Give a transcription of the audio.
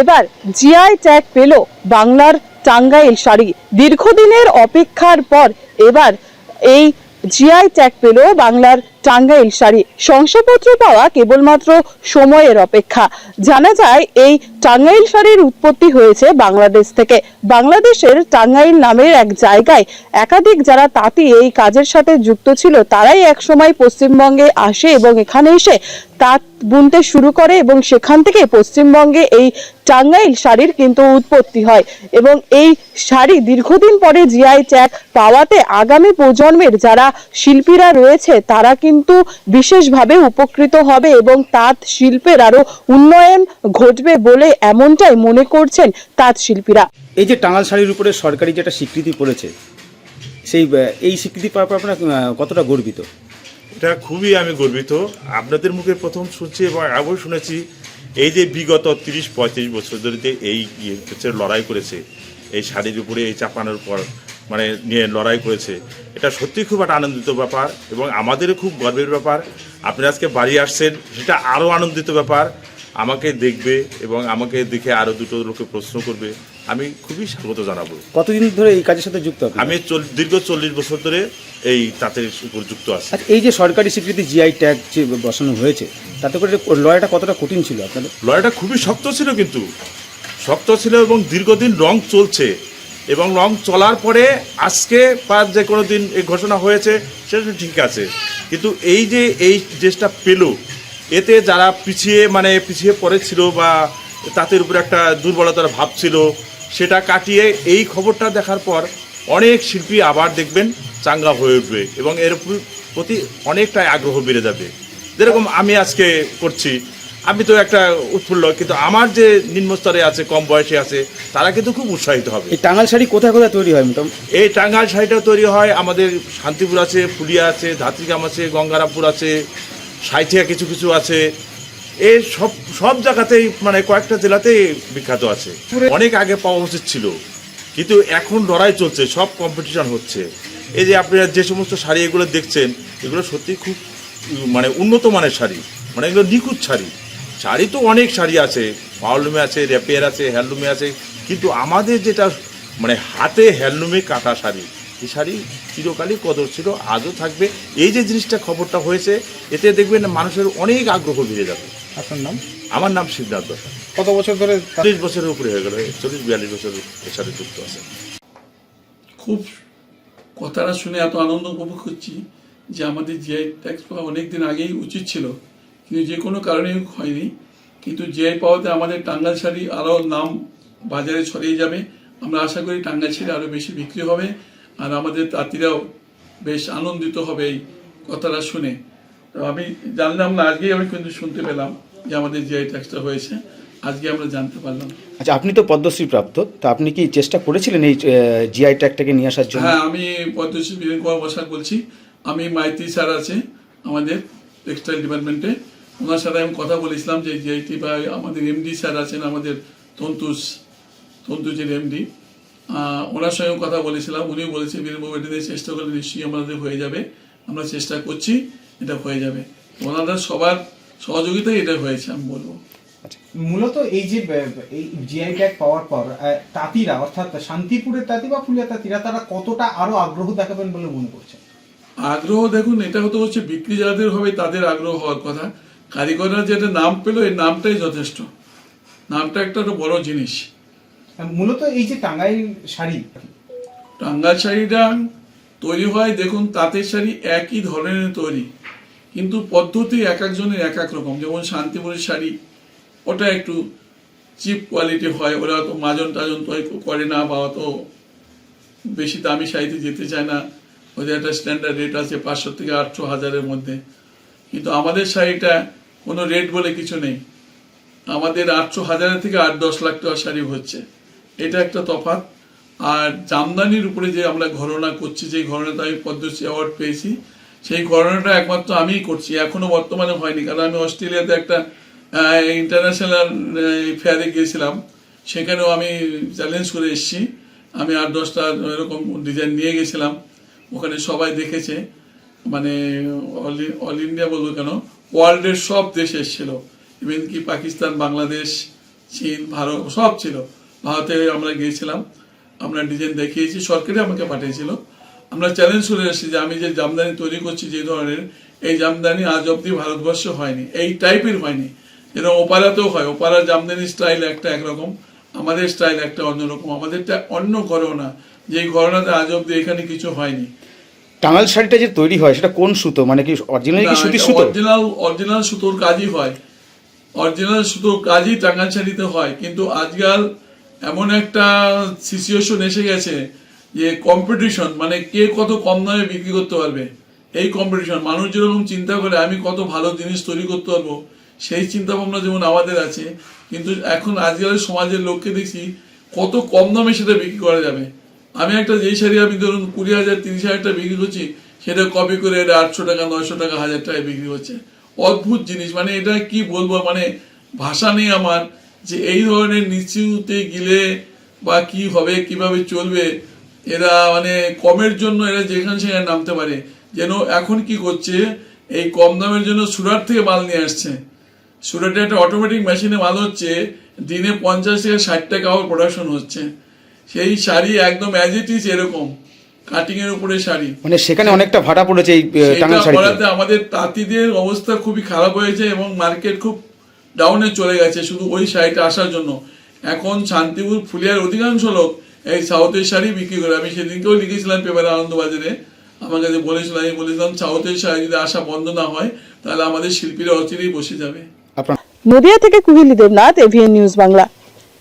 এবার GI tag পেল বাংলার টাঙ্গাইল শাড়ি। দীর্ঘদিনের অপেক্ষার পর এবার এই জিআই ট্যাগ পেল বাংলার টাঙ্গাইল শাড়ি। শংসাপত্র পাওয়া কেবলমাত্র সময়ের অপেক্ষা। জানা যায়, এই টাঙ্গাইল শাড়ির উৎপত্তি হয়েছে বাংলাদেশ থেকে। বাংলাদেশের টাঙ্গাইল নামের এক জায়গায়। একাধিক যারা তাঁতি এই কাজের সাথে যুক্ত ছিল, তারাই একসময় পশ্চিমবঙ্গে আসে এবং এখানে এসে তাঁত বুনতে শুরু করে এবং সেখান থেকে পশ্চিমবঙ্গে এই টাঙ্গাইল শাড়ির কিন্তু উৎপত্তি হয় এবং এই শাড়ি দীর্ঘদিন পরে জিআই ট্যাগ পাওয়াতে আগামী প্রজন্মের যারা শিল্পীরা রয়েছে, তারা কিন্তু বিশেষভাবে উপকৃত হবে এবং তাঁত শিল্পের আরও উন্নয়ন ঘটবে বলে এমনটাই মনে করছেন তাঁত শিল্পীরা। এই যে টাঙ্গাল শাড়ির উপরে সরকারি যেটা স্বীকৃতি পড়েছে সেই এই স্বীকৃতি পাওয়ার পর আপনারা আহ, কতটা গর্বিত? এটা খুবই আমি গর্বিত। আপনাদের মুখে প্রথম শুনছি এবং আগেও শুনেছি এই যে বিগত তিরিশ পঁয়ত্রিশ বছর ধরে যে এই ইয়ে হচ্ছে লড়াই করেছে এই শাড়ির উপরে এই চাপানোর পর মানে নিয়ে লড়াই করেছে। এটা সত্যি খুব একটা আনন্দিত ব্যাপার এবং আমাদেরও খুব গর্বের ব্যাপার। আপনি আজকে বাড়ি আসছেন সেটা আরও আনন্দিত ব্যাপার। আমাকে দেখবে এবং আমাকে দেখে আরও দুটো লোকে প্রশ্ন করবে। আমি খুবই স্বাগত জানাব। কতদিন ধরে এই কাজের সাথে যুক্ত আমি দীর্ঘ চল্লিশ বছর ধরে এই তাঁতের উপর যুক্ত আছি। আচ্ছা এই যে সরকারি স্বীকৃতি জিআই ট্যাগ যে বসানো হয়েছে তাতে করে লড়াইটা কতটা কঠিন ছিল আপনাদের? লড়াইটা খুবই শক্ত ছিল কিন্তু। শক্ত ছিল এবং দীর্ঘদিন রং চলছে। এবং রং চলার পরে আজকে বা যে কোনো দিন এই ঘোষণা হয়েছে, সেটা ঠিক আছে। কিন্তু এই যে এই দেশটা পেল, এতে যারা পিছিয়ে মানে পিছিয়ে পড়েছিল বা তাদের উপরে একটা দুর্বলতার ভাব ছিল, সেটা কাটিয়ে এই খবরটা দেখার পর অনেক শিল্পী আবার দেখবেন চাঙ্গা হয়ে উঠবে এবং এর প্রতি অনেকটাই আগ্রহ বেড়ে যাবে। যেরকম আমি আজকে করছি আমি তো একটা উৎফুল্ল কিন্তু আমার যে নিম্নস্তরে আছে কম বয়সে আছে তারা কিন্তু খুব উৎসাহিত হবে। এই টাঙ্গাল শাড়ি কোথায় কোথায় তৈরি হয় এই টাঙ্গাল শাড়িটা তৈরি হয় আমাদের শান্তিপুর আছে ফুলিয়া আছে ধাত্রিগ্রাম আছে গঙ্গারামপুর আছে সাইথিয়া কিছু কিছু আছে। এ সব সব জায়গাতেই মানে কয়েকটা জেলাতেই বিখ্যাত আছে। অনেক আগে পাওয়া উচিত ছিল কিন্তু এখন লড়াই চলছে সব কম্পিটিশন হচ্ছে। এই যে আপনারা যে সমস্ত শাড়ি এগুলো দেখছেন এগুলো সত্যি খুব মানে উন্নত মানের শাড়ি মানে এগুলো নিখুঁত শাড়ি। শাড়ি তো অনেক শাড়ি আছে। পাওয়ারলুমে আছে র্যাপিয়ার আছে হ্যান্ডলুমে আছে। কিন্তু আমাদের যেটা মানে হাতে হ্যান্ডলুমে কাটা শাড়ি এই শাড়ি চিরকালই কদর ছিল আজও থাকবে। এই যে জিনিসটা খবরটা হয়েছে এতে দেখবেন মানুষের অনেক আগ্রহ বেড়ে যাবে। আপনার নাম? আমার নাম শিবনাথ দত্ত কত বছর ধরে চল্লিশ বছরের উপরে হয়ে গেল চল্লিশ বিয়াল্লিশ বছর এর সাথে যুক্ত আছে। খুব কথাটা শুনে এত আনন্দ উপভোগ করছি যে আমাদের জিআই ট্যাক্স পাওয়া অনেক দিন আগেই উচিত ছিল কিন্তু যে কোনো কারণে হয়নি। কিন্তু জিআই পাওয়াতে আমাদের টাঙ্গাল শাড়ি আরও নাম বাজারে ছড়িয়ে যাবে আমরা আশা করি টাঙ্গাল শাড়ি আরও বেশি বিক্রি হবে আর আমাদের তাঁতিরাও বেশ আনন্দিত হবে এই কথাটা শুনে। তো আমি জানলাম না আজকেই আমি কিন্তু শুনতে পেলাম যে আমাদের জিআই ট্যাক্সটা হয়েছে আজকে আমরা জানতে পারলাম। আচ্ছা আপনি তো পদ্মশ্রী প্রাপ্ত তা আপনি কি চেষ্টা করেছিলেন এই জিআই ট্যাগটাকে নিয়ে আসার জন্য? হ্যাঁ আমি পদ্মশ্রী বীরেন কুমার বসাক বলছি। আমি মাইতি স্যার আছে আমাদের টেক্সটাইল ডিপার্টমেন্টে। ওনার সাথে আমি কথা বলেছিলাম যে জিআইটি বা আমাদের এমডি স্যার আছেন আমাদের তন্তুস তন্তুজের এমডি ওনার সঙ্গে কথা বলেছিলাম উনিও বলেছে বীরবাবু এটা দিয়ে চেষ্টা করলে নিশ্চয়ই আমাদের হয়ে যাবে। আমরা চেষ্টা করছি এটা হয়ে যাবে। ওনাদের সবার সহযোগিতায় এটা হয়েছে আমি বলব। মূলত এই যে এই জিআই ট্যাগ পাওয়ার পর তাঁতিরা অর্থাৎ শান্তিপুরের তাঁতি বা ফুলিয়া তাঁতিরা তারা কতটা আরও আগ্রহ দেখাবেন বলে মনে করছেন? আগ্রহ দেখুন এটা হতে হচ্ছে বিক্রি যাদের হবে তাদের আগ্রহ হওয়ার কথা। কারিগররা যেটা নাম পেল এই নামটাই যথেষ্ট। নামটা একটা তো বড় জিনিস। মূলত এই যে টাঙ্গাইল শাড়ি টাঙ্গাল শাড়িটা তৈরি হয় দেখুন তাঁতের শাড়ি একই ধরনের তৈরি কিন্তু পদ্ধতি এক একজনের এক এক রকম। যেমন শান্তিপুরের শাড়ি ওটা একটু চিপ কোয়ালিটি হয় ওরা তো মাজন টাজন তৈরি করে না বা অত বেশি দামি শাড়িতে যেতে চায় না। ওদের একটা স্ট্যান্ডার্ড রেট আছে পাঁচশো থেকে আটশো হাজারের মধ্যে। কিন্তু আমাদের শাড়িটা কোনো রেট বলে কিছু নেই। আমাদের আটশো হাজারের থেকে আট দশ লাখ টাকা শাড়ি হচ্ছে। এটা একটা তফাৎ। আর জামদানির উপরে যে আমরা ঘটনা করছি যে ঘটনাটা আমি পদ্মশ্রী অ্যাওয়ার্ড পেয়েছি, সেই ঘটনাটা একমাত্র আমিই করছি। এখনও বর্তমানে হয়নি, কারণ আমি অস্ট্রেলিয়াতে একটা ইন্টারন্যাশনাল ফেয়ারে গিয়েছিলাম। সেখানেও আমি চ্যালেঞ্জ করে এসেছি। আমি আট দশটা এরকম ডিজাইন নিয়ে গেছিলাম। ওখানে সবাই দেখেছে। মানে অল অল ইন্ডিয়া বলব কেন? ওয়ার্ল্ডের সব দেশ এসেছিল ইভেন কি পাকিস্তান, বাংলাদেশ, চীন, ভারত, সব ছিল। ভারতে আমরা গিয়েছিলাম। আমরা ডিজাইন দেখিয়েছি, সরকারই আমাকে পাঠিয়েছিল। আমরা চ্যালেঞ্জ করে এসেছি যে আমি যে জামদানি তৈরি করছি যে ধরনের, এই জামদানি আজ অব্দি ভারতবর্ষে হয়নি। এই টাইপের হয়নি। যেরকম ওপারাতেও হয়। ওপারা জামদানি স্টাইল একটা একরকম, আমাদের স্টাইল একটা অন্যরকম। আমাদেরটা অন্য ঘরনা যেই ঘরনাতে আজ অব্দি এখানে কিছু হয়নি। টাঙ্গাল শাড়িটা যে তৈরি হয় সেটা কোন সুতো? মানে কি অরিজিনালি কি সুতির সুতো? অরিজিনাল অরিজিনাল সুতোর কাজই হয়। অরিজিনাল সুতোর কাজই টাঙ্গাল শাড়িতে হয়। কিন্তু আজকাল এমন একটা সিচুয়েশন এসে গেছে যে কম্পিটিশন মানে কে কত কম দামে বিক্রি করতে পারবে? এই কম্পিটিশন মানুষ যেরকম চিন্তা করে আমি কত ভালো জিনিস তৈরি করতে পারব সেই চিন্তা ভাবনা যেমন আমাদের আছে কিন্তু এখন আজকালের সমাজের লোককে দেখছি কত কম দামে সেটা বিক্রি করা যাবে। আমি একটা যেই শাড়ি আমি ধরুন কুড়ি হাজার, তিরিশ হাজার টাকা বিক্রি করছি, সেটা কপি করে এটা আটশো টাকা, নয়শো টাকা, হাজার টাকায় বিক্রি হচ্ছে। অদ্ভুত জিনিস মানে এটা কি বলব মানে ভাষা নেই আমার যে এই ধরনের নিচুতে গিলে বা কি হবে, কীভাবে চলবে, এরা মানে কমের জন্য এরা যেখানে সেখানে নামতে পারে। যেন এখন কি করছে, এই কম দামের জন্য সুরাট থেকে মাল নিয়ে আসছে। সুরাটে একটা অটোমেটিক মেশিনে মাল হচ্ছে, দিনে পঞ্চাশ থেকে ষাট টাকা আবার প্রোডাকশন হচ্ছে। সেই শাড়ি একদম অ্যাজ ইট ইজ এরকম কাটিং এর উপরে শাড়ি। মানে সেখানে অনেকটা ভাড়া পড়েছে এই টাঙ্গাল শাড়িতে। আমাদের তাঁতিদের অবস্থা খুবই খারাপ হয়েছে এবং মার্কেট খুব ডাউনে চলে গেছে শুধু ওই শাড়িটা আসার জন্য। এখন শান্তিপুর ফুলিয়ার অধিকাংশ লোক এই সাউথের শাড়ি বিক্রি করে। আমি সেদিনকেও লিখেছিলাম পেপারে আনন্দবাজারে। আমাকে যে বলেছিলাম আমি বলেছিলাম সাউথের শাড়ি যদি আসা বন্ধ না হয় তাহলে আমাদের শিল্পীরা অচিরেই বসে যাবে। নদিয়া থেকে কুহিলি দেবনাথ এভিএন নিউজ বাংলা।